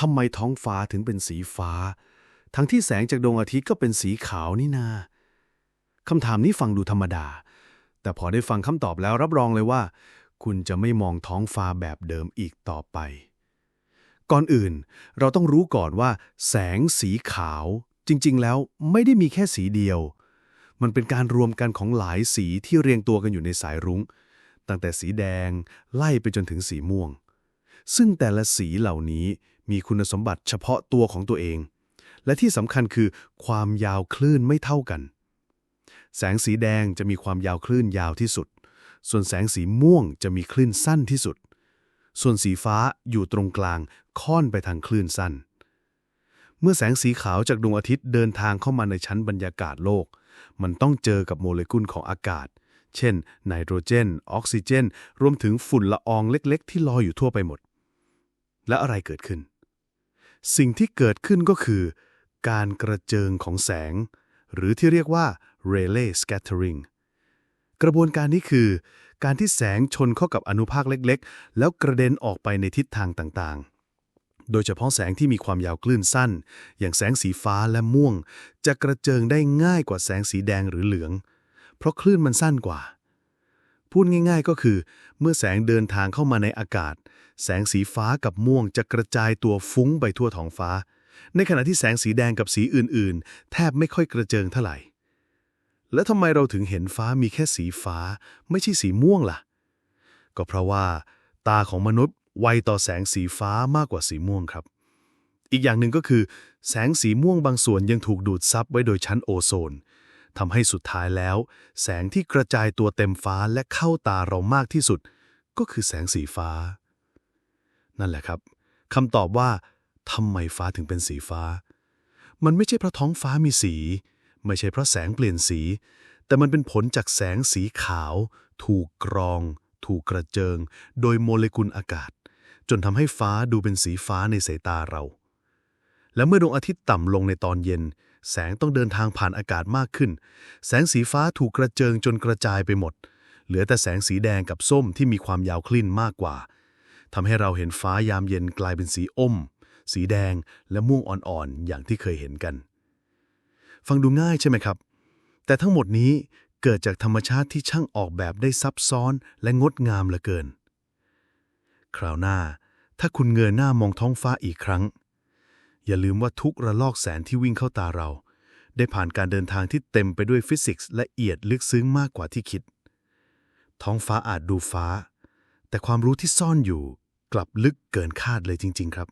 ทำไมท้องฟ้าถึงเป็นสีฟ้า ทั้งที่แสงจากดวงอาทิตย์ก็เป็นสีขาวนี่นาคำถามนี้ฟังดูธรรมดา แต่พอได้ฟังคำตอบแล้วรับรองเลยว่า คุณจะไม่มองท้องฟ้าแบบเดิมอีกต่อไป ก่อนอื่น เราต้องรู้ก่อนว่า แสงสีขาวจริง ๆ แล้วไม่ได้มีแค่สีเดียว มันเป็นการรวมกันของหลายสีที่เรียงตัวกันอยู่ในสายรุง้ง ตั้งแต่สีแดงไล่ไปจนถึงสีม่วง ซึ่งแต่ละสีเหล่านี้ มีคุณสมบัติเฉพาะตัวของตัวเอง และที่สำคัญคือความยาวคลื่นไม่เท่ากัน แสงสีแดงจะมีความยาวคลื่นยาวที่สุด ส่วนแสงสีม่วงจะมีคลื่นสั้นที่สุด ส่วนสีฟ้าอยู่ตรงกลางค่อนไปทางคลื่นสั้น เมื่อแสงสีขาวจากดวงอาทิตย์เดินทางเข้ามาในชั้นบรรยากาศโลก มันต้องเจอกับโมเลกุลของอากาศ เช่น ไนโตรเจน ออกซิเจน รวมถึงฝุ่นละอองเล็ก ๆ ที่ลอยอยู่ทั่วไปหมด และอะไรเกิดขึ้น สิ่งที่เกิดขึ้นก็คือ การกระเจิงของแสง หรือที่เรียกว่า Rayleigh scattering กระบวนการนี้คือ การที่แสงชนเข้ากับอนุภาคเล็กๆ แล้วกระเด็นออกไปในทิศทางต่างๆ โดยเฉพาะแสงที่มีความยาวคลื่นสั้น อย่างแสงสีฟ้าและม่วง จะกระเจิงได้ง่ายกว่าแสงสีแดงหรือเหลือง เพราะคลื่นมันสั้นกว่า พูดง่ายๆก็คือ เมื่อแสงเดินทางเข้ามาในอากาศ แสงสีฟ้ากับม่วงจะกระจายตัวฟุ้งไปทั่วท้องฟ้า ในขณะที่แสงสีแดงกับสีอื่นๆ แทบไม่ค่อยกระเจิงเท่าไหร่ แล้วทำไมเราถึงเห็นฟ้ามีแค่สีฟ้า ไม่ใช่สีม่วงล่ะ ก็เพราะว่า ตาของมนุษย์ไวต่อแสงสีฟ้ามากกว่าสีม่วงครับ อีกอย่างหนึ่งก็คือ แสงสีม่วงบางส่วนยังถูกดูดซับไว้โดยชั้นโอโซน ทำให้สุดท้ายแล้ว แสงที่กระจายตัวเต็มฟ้าและเข้าตาเรามากที่สุด ก็คือแสงสีฟ้า นั่นแหละครับคำตอบว่าทำไมฟ้าถึงเป็นสีฟ้า มันไม่ใช่เพราะท้องฟ้ามีสี ไม่ใช่เพราะแสงเปลี่ยนสี แต่มันเป็นผลจากแสงสีขาว ถูกกรอง ถูกกระเจิง โดยโมเลกุลอากาศ จนทำให้ฟ้าดูเป็นสีฟ้าในสายตาเรา และเมื่อดวงอาทิตย์ต่ำลงในตอนเย็น แสงต้องเดินทางผ่านอากาศมากขึ้น แสงสีฟ้าถูกกระเจิงจนกระจายไปหมด เหลือแต่แสงสีแดงกับส้มที่มีความยาวคลื่นมากกว่าทำให้เราเห็นฟ้ายามเย็นกลายเป็นสีอม สีแดงและม่วงอ่อนๆอย่างที่เคยเห็นกัน ฟังดูง่ายใช่ไหมครับ แต่ทั้งหมดนี้เกิดจากธรรมชาติที่ช่างออกแบบได้ซับซ้อนและงดงามเหลือเกิน คราวหน้า ถ้าคุณเงยหน้ามองท้องฟ้าอีกครั้ง อย่าลืมว่าทุกระลอกแสนที่วิ่งเข้าตาเรา ได้ผ่านการเดินทางที่เต็มไปด้วยฟิสิกส์ละเอียดลึกซึ้งมากกว่าที่คิด ท้องฟ้าอาจดูฟ้า แต่ความรู้ที่ซ่อนอยู่กลับลึกเกินคาดเลยจริง ๆ ครับ